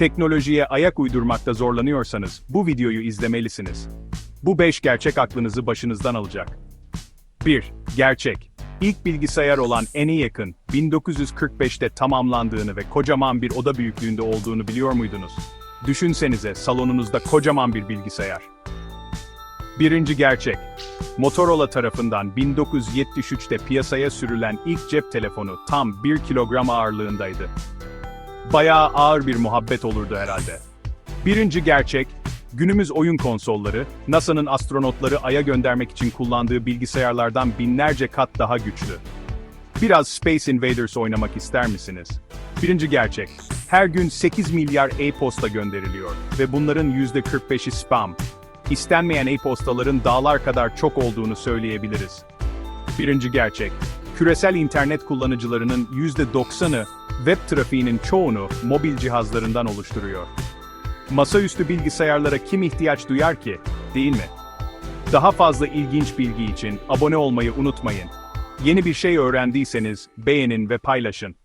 Teknolojiye ayak uydurmakta zorlanıyorsanız bu videoyu izlemelisiniz. Bu 5 gerçek aklınızı başınızdan alacak. 1. Gerçek. İlk bilgisayar olan ENIAC'ın 1945'te tamamlandığını ve kocaman bir oda büyüklüğünde olduğunu biliyor muydunuz? Düşünsenize salonunuzda kocaman bir bilgisayar. Birinci gerçek. Motorola tarafından 1973'te piyasaya sürülen ilk cep telefonu tam 1 kilogram ağırlığındaydı. Bayağı ağır bir muhabbet olurdu herhalde. Birinci gerçek, günümüz oyun konsolları, NASA'nın astronotları Ay'a göndermek için kullandığı bilgisayarlardan binlerce kat daha güçlü. Biraz Space Invaders oynamak ister misiniz? Birinci gerçek, her gün 8 milyar e-posta gönderiliyor ve bunların %45'i spam. İstenmeyen e-postaların dağlar kadar çok olduğunu söyleyebiliriz. Birinci gerçek, küresel internet kullanıcılarının %90'ı web trafiğinin çoğunu mobil cihazlarından oluşturuyor. Masaüstü bilgisayarlara kim ihtiyaç duyar ki, değil mi? Daha fazla ilginç bilgi için abone olmayı unutmayın. Yeni bir şey öğrendiyseniz beğenin ve paylaşın.